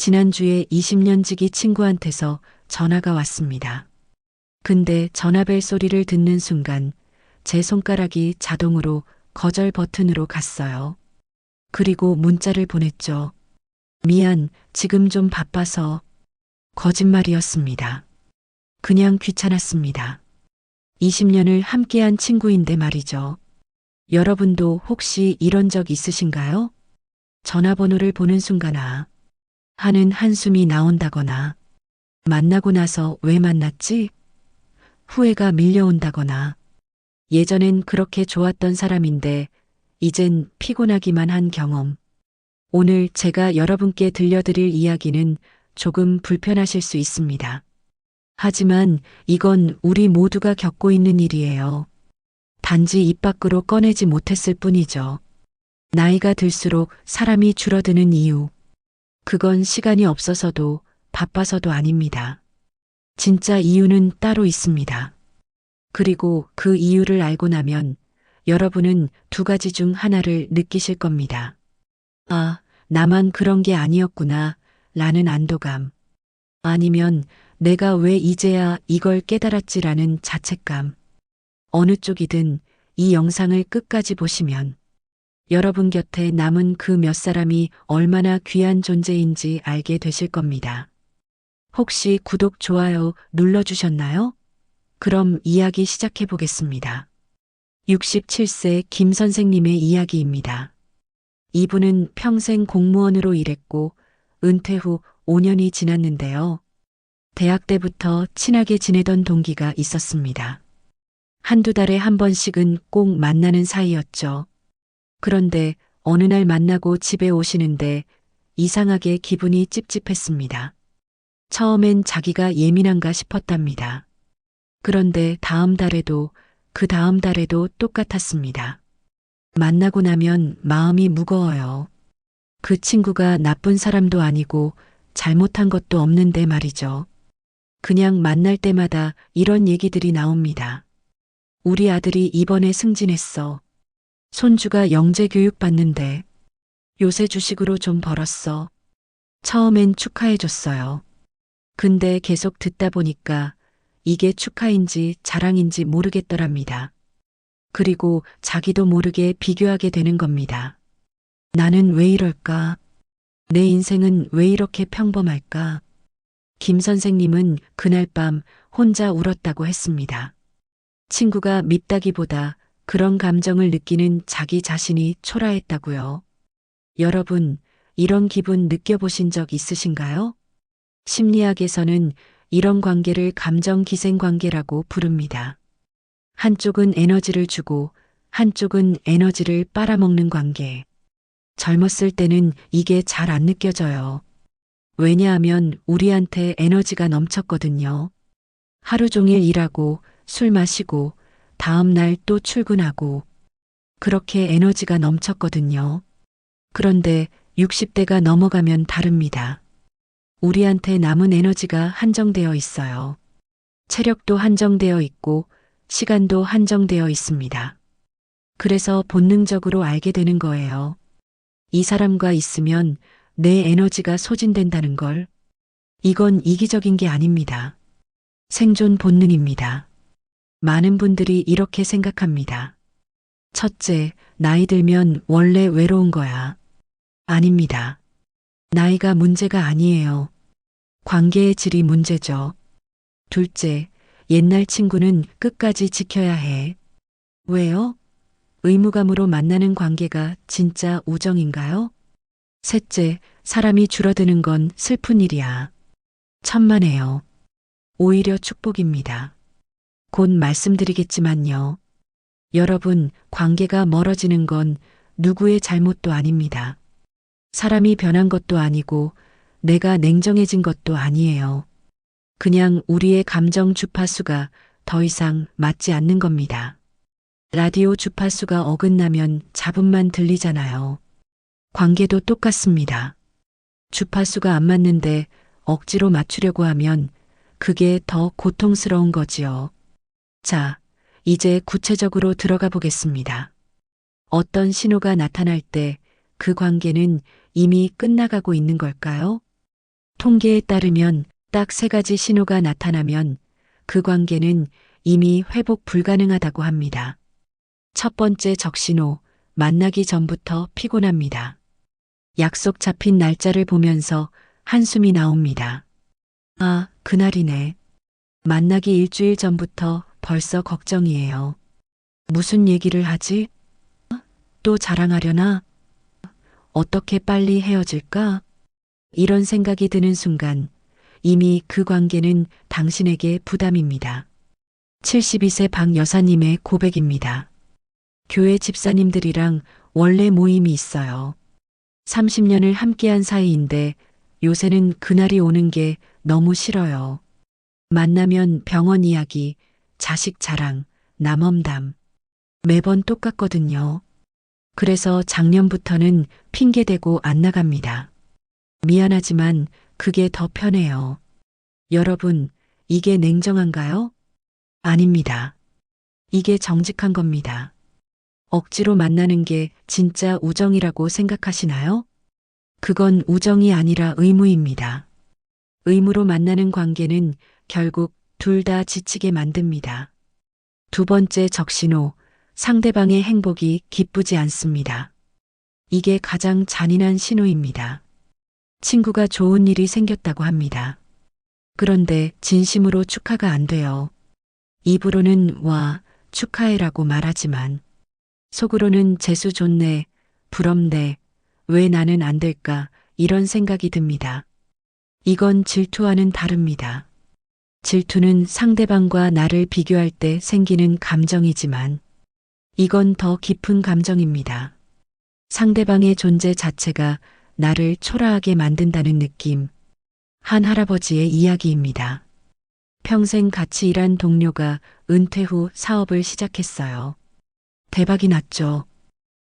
지난주에 20년 지기 친구한테서 전화가 왔습니다. 근데 전화벨 소리를 듣는 순간 제 손가락이 자동으로 거절 버튼으로 갔어요. 그리고 문자를 보냈죠. 미안, 지금 좀 바빠서. 거짓말이었습니다. 그냥 귀찮았습니다. 20년을 함께한 친구인데 말이죠. 여러분도 혹시 이런 적 있으신가요? 전화번호를 보는 순간 아, 하는 한숨이 나온다거나, 만나고 나서 왜 만났지? 후회가 밀려온다거나, 예전엔 그렇게 좋았던 사람인데, 이젠 피곤하기만 한 경험. 오늘 제가 여러분께 들려드릴 이야기는 조금 불편하실 수 있습니다. 하지만 이건 우리 모두가 겪고 있는 일이에요. 단지 입 밖으로 꺼내지 못했을 뿐이죠. 나이가 들수록 사람이 줄어드는 이유. 그건 시간이 없어서도 바빠서도 아닙니다. 진짜 이유는 따로 있습니다. 그리고 그 이유를 알고 나면 여러분은 두 가지 중 하나를 느끼실 겁니다. 아, 나만 그런 게 아니었구나, 라는 안도감. 아니면 내가 왜 이제야 이걸 깨달았지라는 자책감. 어느 쪽이든 이 영상을 끝까지 보시면 여러분 곁에 남은 그 몇 사람이 얼마나 귀한 존재인지 알게 되실 겁니다. 혹시 구독, 좋아요 눌러주셨나요? 그럼 이야기 시작해 보겠습니다. 67세 김 선생님의 이야기입니다. 이분은 평생 공무원으로 일했고 은퇴 후 5년이 지났는데요. 대학 때부터 친하게 지내던 동기가 있었습니다. 한두 달에 한 번씩은 꼭 만나는 사이였죠. 그런데 어느 날 만나고 집에 오시는데 이상하게 기분이 찝찝했습니다. 처음엔 자기가 예민한가 싶었답니다. 그런데 다음 달에도 그 다음 달에도 똑같았습니다. 만나고 나면 마음이 무거워요. 그 친구가 나쁜 사람도 아니고 잘못한 것도 없는데 말이죠. 그냥 만날 때마다 이런 얘기들이 나옵니다. 우리 아들이 이번에 승진했어. 손주가 영재 교육 받는데 요새 주식으로 좀 벌었어. 처음엔 축하해줬어요. 근데 계속 듣다 보니까 이게 축하인지 자랑인지 모르겠더랍니다. 그리고 자기도 모르게 비교하게 되는 겁니다. 나는 왜 이럴까? 내 인생은 왜 이렇게 평범할까? 김 선생님은 그날 밤 혼자 울었다고 했습니다. 친구가 밉다기보다 그런 감정을 느끼는 자기 자신이 초라했다고요. 여러분, 이런 기분 느껴보신 적 있으신가요? 심리학에서는 이런 관계를 감정 기생 관계라고 부릅니다. 한쪽은 에너지를 주고 한쪽은 에너지를 빨아먹는 관계. 젊었을 때는 이게 잘 안 느껴져요. 왜냐하면 우리한테 에너지가 넘쳤거든요. 하루 종일 일하고 술 마시고 다음 날 또 출근하고 그렇게 에너지가 넘쳤거든요. 그런데 60대가 넘어가면 다릅니다. 우리한테 남은 에너지가 한정되어 있어요. 체력도 한정되어 있고 시간도 한정되어 있습니다. 그래서 본능적으로 알게 되는 거예요. 이 사람과 있으면 내 에너지가 소진된다는 걸. 이건 이기적인 게 아닙니다. 생존 본능입니다. 많은 분들이 이렇게 생각합니다. 첫째, 나이 들면 원래 외로운 거야. 아닙니다. 나이가 문제가 아니에요. 관계의 질이 문제죠. 둘째, 옛날 친구는 끝까지 지켜야 해. 왜요? 의무감으로 만나는 관계가 진짜 우정인가요? 셋째, 사람이 줄어드는 건 슬픈 일이야. 천만에요. 오히려 축복입니다. 곧 말씀드리겠지만요. 여러분, 관계가 멀어지는 건 누구의 잘못도 아닙니다. 사람이 변한 것도 아니고 내가 냉정해진 것도 아니에요. 그냥 우리의 감정 주파수가 더 이상 맞지 않는 겁니다. 라디오 주파수가 어긋나면 잡음만 들리잖아요. 관계도 똑같습니다. 주파수가 안 맞는데 억지로 맞추려고 하면 그게 더 고통스러운 거지요. 자, 이제 구체적으로 들어가 보겠습니다. 어떤 신호가 나타날 때 그 관계는 이미 끝나가고 있는 걸까요? 통계에 따르면 딱 세 가지 신호가 나타나면 그 관계는 이미 회복 불가능하다고 합니다. 첫 번째 적신호, 만나기 전부터 피곤합니다. 약속 잡힌 날짜를 보면서 한숨이 나옵니다. 아, 그날이네. 만나기 일주일 전부터 벌써 걱정이에요. 무슨 얘기를 하지? 또 자랑하려나? 어떻게 빨리 헤어질까? 이런 생각이 드는 순간 이미 그 관계는 당신에게 부담입니다. 72세 박 여사님의 고백입니다. 교회 집사님들이랑 원래 모임이 있어요. 30년을 함께한 사이인데 요새는 그날이 오는 게 너무 싫어요. 만나면 병원 이야기, 자식 자랑, 남엄담. 매번 똑같거든요. 그래서 작년부터는 핑계대고 안 나갑니다. 미안하지만 그게 더 편해요. 여러분, 이게 냉정한가요? 아닙니다. 이게 정직한 겁니다. 억지로 만나는 게 진짜 우정이라고 생각하시나요? 그건 우정이 아니라 의무입니다. 의무로 만나는 관계는 결국 둘 다 지치게 만듭니다. 두 번째 적신호, 상대방의 행복이 기쁘지 않습니다. 이게 가장 잔인한 신호입니다. 친구가 좋은 일이 생겼다고 합니다. 그런데 진심으로 축하가 안 돼요. 입으로는 와, 축하해라고 말하지만 속으로는 재수 좋네, 부럽네, 왜 나는 안 될까, 이런 생각이 듭니다. 이건 질투와는 다릅니다. 질투는 상대방과 나를 비교할 때 생기는 감정이지만 이건 더 깊은 감정입니다. 상대방의 존재 자체가 나를 초라하게 만든다는 느낌. 한 할아버지의 이야기입니다. 평생 같이 일한 동료가 은퇴 후 사업을 시작했어요. 대박이 났죠.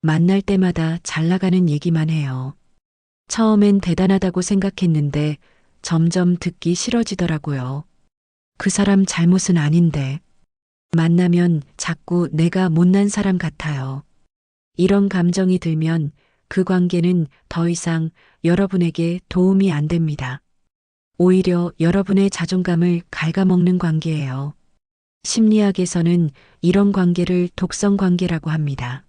만날 때마다 잘 나가는 얘기만 해요. 처음엔 대단하다고 생각했는데 점점 듣기 싫어지더라고요. 그 사람 잘못은 아닌데. 만나면 자꾸 내가 못난 사람 같아요. 이런 감정이 들면 그 관계는 더 이상 여러분에게 도움이 안 됩니다. 오히려 여러분의 자존감을 갉아먹는 관계예요. 심리학에서는 이런 관계를 독성 관계라고 합니다.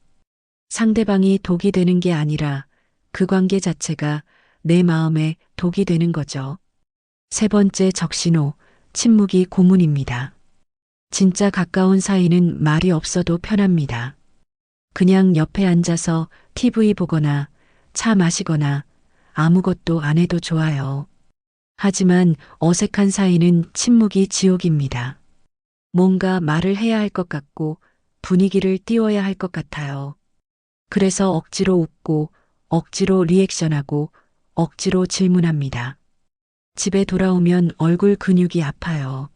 상대방이 독이 되는 게 아니라 그 관계 자체가 내 마음에 독이 되는 거죠. 세 번째 적신호, 침묵이 고문입니다. 진짜 가까운 사이는 말이 없어도 편합니다. 그냥 옆에 앉아서 TV 보거나 차 마시거나 아무것도 안 해도 좋아요. 하지만 어색한 사이는 침묵이 지옥입니다. 뭔가 말을 해야 할 것 같고 분위기를 띄워야 할 것 같아요. 그래서 억지로 웃고 억지로 리액션하고 억지로 질문합니다. 집에 돌아오면 얼굴 근육이 아파요.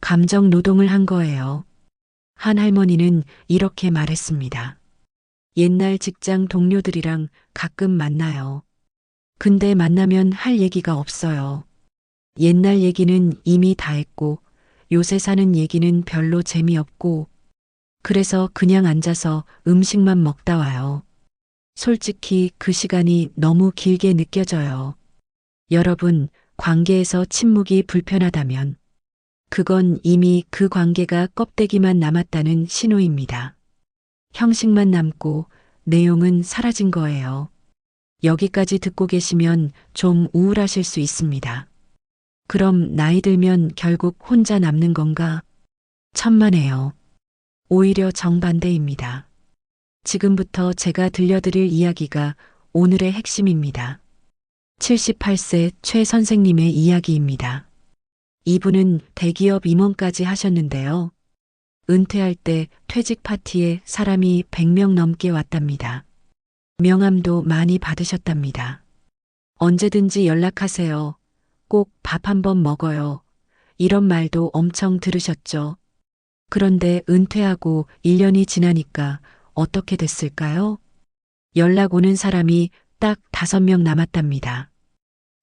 감정 노동을 한 거예요. 한 할머니는 이렇게 말했습니다. 옛날 직장 동료들이랑 가끔 만나요. 근데 만나면 할 얘기가 없어요. 옛날 얘기는 이미 다 했고 요새 사는 얘기는 별로 재미없고 그래서 그냥 앉아서 음식만 먹다 와요. 솔직히 그 시간이 너무 길게 느껴져요. 여러분, 관계에서 침묵이 불편하다면 그건 이미 그 관계가 껍데기만 남았다는 신호입니다. 형식만 남고 내용은 사라진 거예요. 여기까지 듣고 계시면 좀 우울하실 수 있습니다. 그럼 나이 들면 결국 혼자 남는 건가? 천만에요. 오히려 정반대입니다. 지금부터 제가 들려드릴 이야기가 오늘의 핵심입니다. 78세 최 선생님의 이야기입니다. 이분은 대기업 임원까지 하셨는데요. 은퇴할 때 퇴직 파티에 사람이 100명 넘게 왔답니다. 명함도 많이 받으셨답니다. 언제든지 연락하세요. 꼭 밥 한번 먹어요. 이런 말도 엄청 들으셨죠. 그런데 은퇴하고 1년이 지나니까 어떻게 됐을까요? 연락 오는 사람이 딱 다섯 명 남았답니다.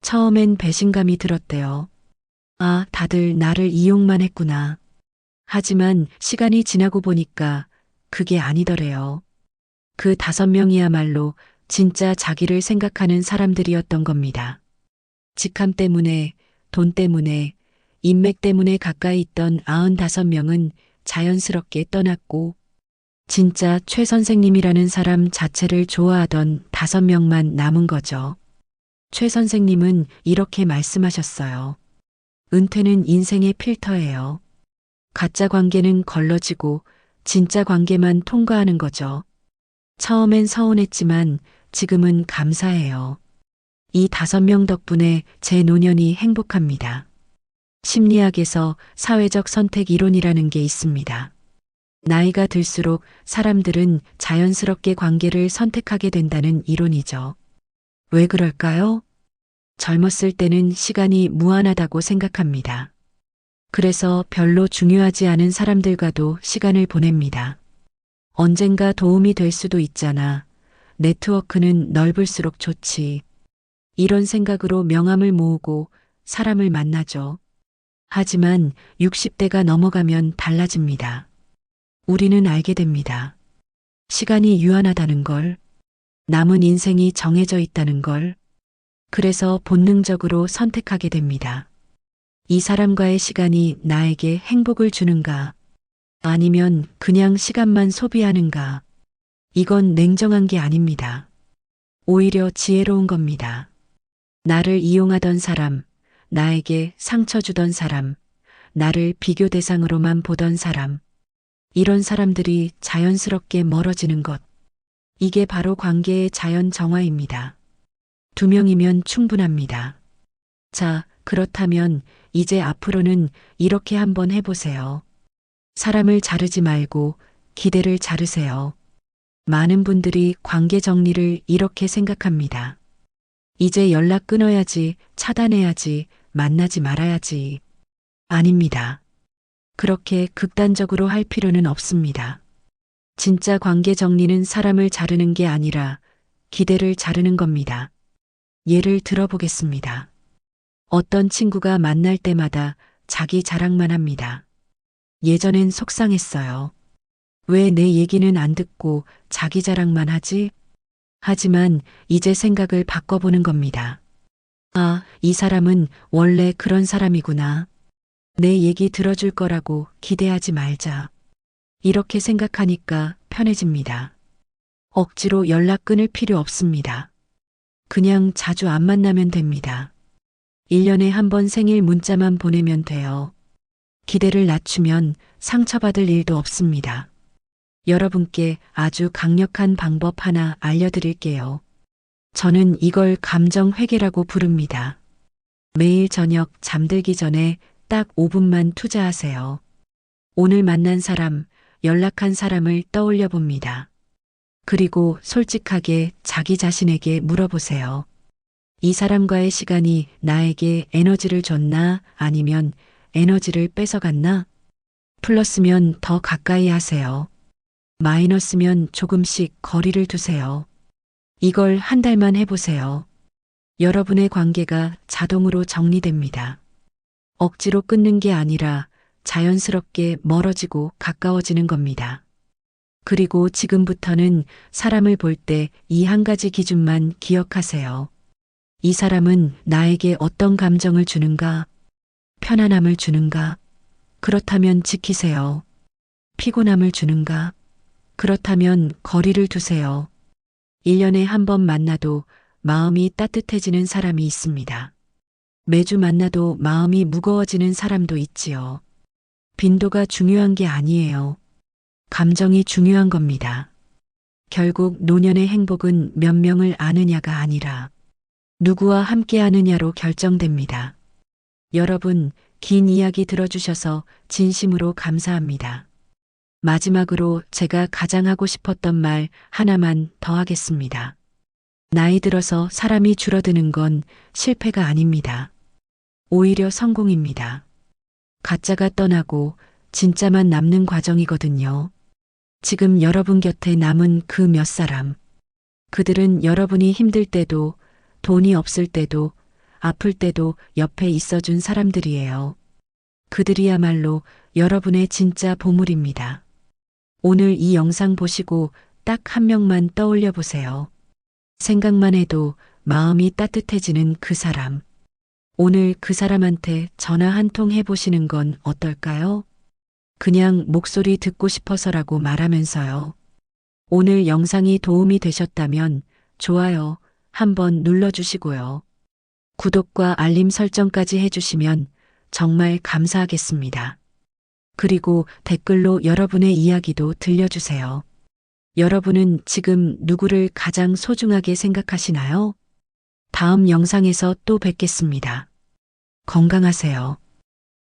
처음엔 배신감이 들었대요. 아, 다들 나를 이용만 했구나. 하지만 시간이 지나고 보니까 그게 아니더래요. 그 다섯 명이야말로 진짜 자기를 생각하는 사람들이었던 겁니다. 직함 때문에, 돈 때문에, 인맥 때문에 가까이 있던 95명은 자연스럽게 떠났고, 진짜 최 선생님이라는 사람 자체를 좋아하던 5명만 남은 거죠. 최 선생님은 이렇게 말씀하셨어요. 은퇴는 인생의 필터예요. 가짜 관계는 걸러지고 진짜 관계만 통과하는 거죠. 처음엔 서운했지만 지금은 감사해요. 이 다섯 명 덕분에 제 노년이 행복합니다. 심리학에서 사회적 선택 이론이라는 게 있습니다. 나이가 들수록 사람들은 자연스럽게 관계를 선택하게 된다는 이론이죠. 왜 그럴까요? 젊었을 때는 시간이 무한하다고 생각합니다. 그래서 별로 중요하지 않은 사람들과도 시간을 보냅니다. 언젠가 도움이 될 수도 있잖아. 네트워크는 넓을수록 좋지. 이런 생각으로 명함을 모으고 사람을 만나죠. 하지만 60대가 넘어가면 달라집니다. 우리는 알게 됩니다. 시간이 유한하다는 걸, 남은 인생이 정해져 있다는 걸, 그래서 본능적으로 선택하게 됩니다. 이 사람과의 시간이 나에게 행복을 주는가, 아니면 그냥 시간만 소비하는가, 이건 냉정한 게 아닙니다. 오히려 지혜로운 겁니다. 나를 이용하던 사람, 나에게 상처 주던 사람, 나를 비교 대상으로만 보던 사람, 이런 사람들이 자연스럽게 멀어지는 것. 이게 바로 관계의 자연 정화입니다. 두 명이면 충분합니다. 자, 그렇다면 이제 앞으로는 이렇게 한번 해보세요. 사람을 자르지 말고 기대를 자르세요. 많은 분들이 관계 정리를 이렇게 생각합니다. 이제 연락 끊어야지, 차단해야지, 만나지 말아야지. 아닙니다. 그렇게 극단적으로 할 필요는 없습니다. 진짜 관계 정리는 사람을 자르는 게 아니라 기대를 자르는 겁니다. 예를 들어보겠습니다. 어떤 친구가 만날 때마다 자기 자랑만 합니다. 예전엔 속상했어요. 왜 내 얘기는 안 듣고 자기 자랑만 하지? 하지만 이제 생각을 바꿔보는 겁니다. 아, 이 사람은 원래 그런 사람이구나. 내 얘기 들어줄 거라고 기대하지 말자. 이렇게 생각하니까 편해집니다. 억지로 연락 끊을 필요 없습니다. 그냥 자주 안 만나면 됩니다. 1년에 한 번 생일 문자만 보내면 돼요. 기대를 낮추면 상처받을 일도 없습니다. 여러분께 아주 강력한 방법 하나 알려드릴게요. 저는 이걸 감정 회계라고 부릅니다. 매일 저녁 잠들기 전에 딱 5분만 투자하세요. 오늘 만난 사람, 연락한 사람을 떠올려 봅니다. 그리고 솔직하게 자기 자신에게 물어보세요. 이 사람과의 시간이 나에게 에너지를 줬나 아니면 에너지를 뺏어갔나? 플러스면 더 가까이 하세요. 마이너스면 조금씩 거리를 두세요. 이걸 한 달만 해보세요. 여러분의 관계가 자동으로 정리됩니다. 억지로 끊는 게 아니라 자연스럽게 멀어지고 가까워지는 겁니다. 그리고 지금부터는 사람을 볼 때 이 한 가지 기준만 기억하세요. 이 사람은 나에게 어떤 감정을 주는가? 편안함을 주는가? 그렇다면 지키세요. 피곤함을 주는가? 그렇다면 거리를 두세요. 1년에 한 번 만나도 마음이 따뜻해지는 사람이 있습니다. 매주 만나도 마음이 무거워지는 사람도 있지요. 빈도가 중요한 게 아니에요. 감정이 중요한 겁니다. 결국 노년의 행복은 몇 명을 아느냐가 아니라 누구와 함께 하느냐로 결정됩니다. 여러분, 긴 이야기 들어주셔서 진심으로 감사합니다. 마지막으로 제가 가장 하고 싶었던 말 하나만 더 하겠습니다. 나이 들어서 사람이 줄어드는 건 실패가 아닙니다. 오히려 성공입니다. 가짜가 떠나고 진짜만 남는 과정이거든요. 지금 여러분 곁에 남은 그 몇 사람. 그들은 여러분이 힘들 때도 돈이 없을 때도 아플 때도 옆에 있어준 사람들이에요. 그들이야말로 여러분의 진짜 보물입니다. 오늘 이 영상 보시고 딱 한 명만 떠올려 보세요. 생각만 해도 마음이 따뜻해지는 그 사람. 오늘 그 사람한테 전화 한 통 해보시는 건 어떨까요? 그냥 목소리 듣고 싶어서라고 말하면서요. 오늘 영상이 도움이 되셨다면 좋아요 한번 눌러주시고요. 구독과 알림 설정까지 해주시면 정말 감사하겠습니다. 그리고 댓글로 여러분의 이야기도 들려주세요. 여러분은 지금 누구를 가장 소중하게 생각하시나요? 다음 영상에서 또 뵙겠습니다. 건강하세요.